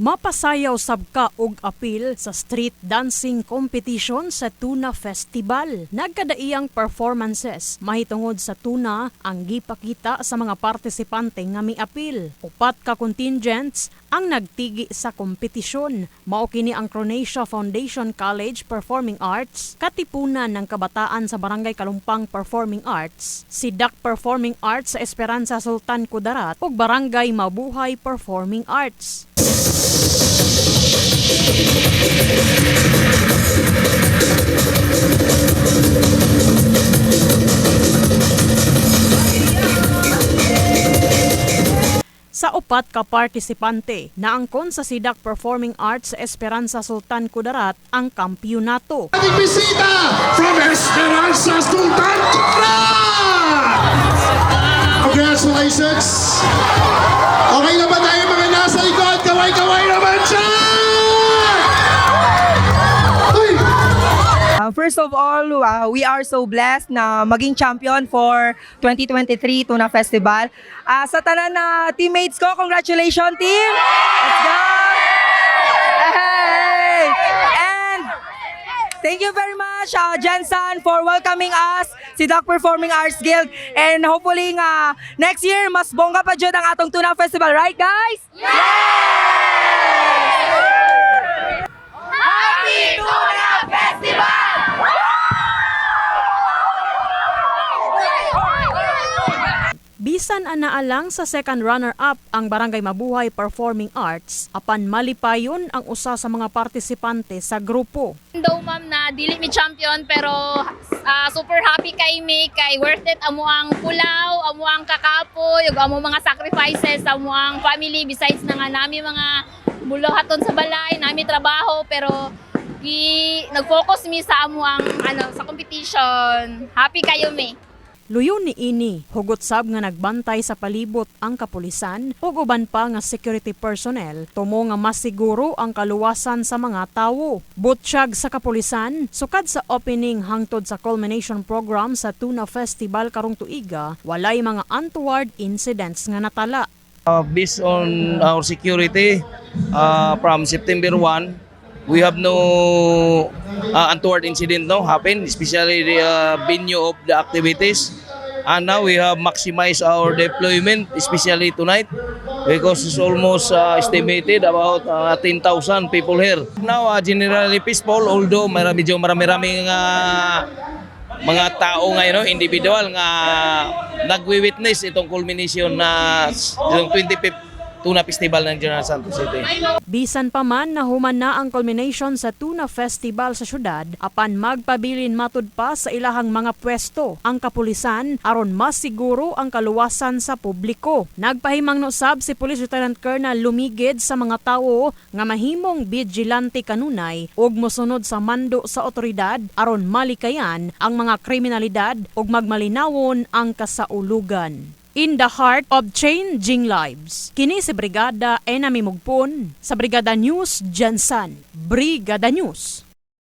Mapasayaw sabka og apil sa street dancing competition sa Tuna Festival. Nagkadaiyang performances mahitungod sa tuna ang gipakita sa mga partisipante nga miapil. Upat ka contingents ang nagtigi sa kompetisyon. Mao kini ang Cronacia Foundation College Performing Arts, katipunan ng kabataan sa Barangay Kalumpang Performing Arts, si DAC Performing Arts sa Esperanza Sultan Kudarat ug Barangay Mabuhay Performing Arts. Sa upat ka partisipante, naangkon sa SIDAC Performing Arts Esperanza Sultan Kudarat ang kampyonato. ating bisita from Esperanza Sultan Kudarat! Congratulations! First of all, uh, we are so blessed na maging champion for 2023 Tuna Festival. Uh, sa tanan na teammates ko, congratulations team! Let's go! Hey! And thank you very much, uh, Jensen, for welcoming us, si Doc Performing Arts Guild. And hopefully nga, next year, mas bongga pa dyan ang atong Tuna Festival. Right, guys? Happy Tuna Bisan ang naalang sa second runner-up ang Barangay Mabuhay Performing Arts, apan malipayon ang usa sa mga partisipante sa grupo. Though ma'am na dili mi champion pero ah, super happy kay mi kay worth it amo ang pulaw, amo ang kakapoy, ug amo mga sacrifices amo ang family besides na nga nami mga buluhaton sa balay, nami trabaho pero gi nag-focus mi sa amo ang ano sa competition. Happy kayo mi. Luyon ni ini, hugot sab nga nagbantay sa palibot ang kapulisan ug uban pa nga security personnel tumo nga mas siguro ang kaluwasan sa mga tawo. Butsyag sa kapulisan, sukad sa opening hangtod sa culmination program sa Tuna Festival karong tuiga, walay mga untoward incidents nga natala. Uh, based on our security uh, from September 1, we have no uh, untoward incident no happen, especially the uh, venue of the activities. And now we have maximized our deployment, especially tonight, because it's almost uh, estimated about uh, 10,000 people here. Now, uh, generally peaceful, although marami, medyo marami-raming uh, mga tao ngayon, no, individual nga nagwi-witness itong culmination na itong 25th Tuna Festival ng General Santos City. Bisan pa man nahuman na ang culmination sa Tuna Festival sa syudad apan magpabilin matud pa sa ilahang mga pwesto ang kapulisan aron mas siguro ang kaluwasan sa publiko. Nagpahimang nosab si Police Lieutenant Colonel Lumigid sa mga tawo nga mahimong vigilante kanunay ug mosunod sa mando sa otoridad aron malikayan ang mga kriminalidad ug magmalinawon ang kasaulugan. In the heart of changing lives. Kini si Brigada Enami Mugpon sa Brigada News Jansan. Brigada News.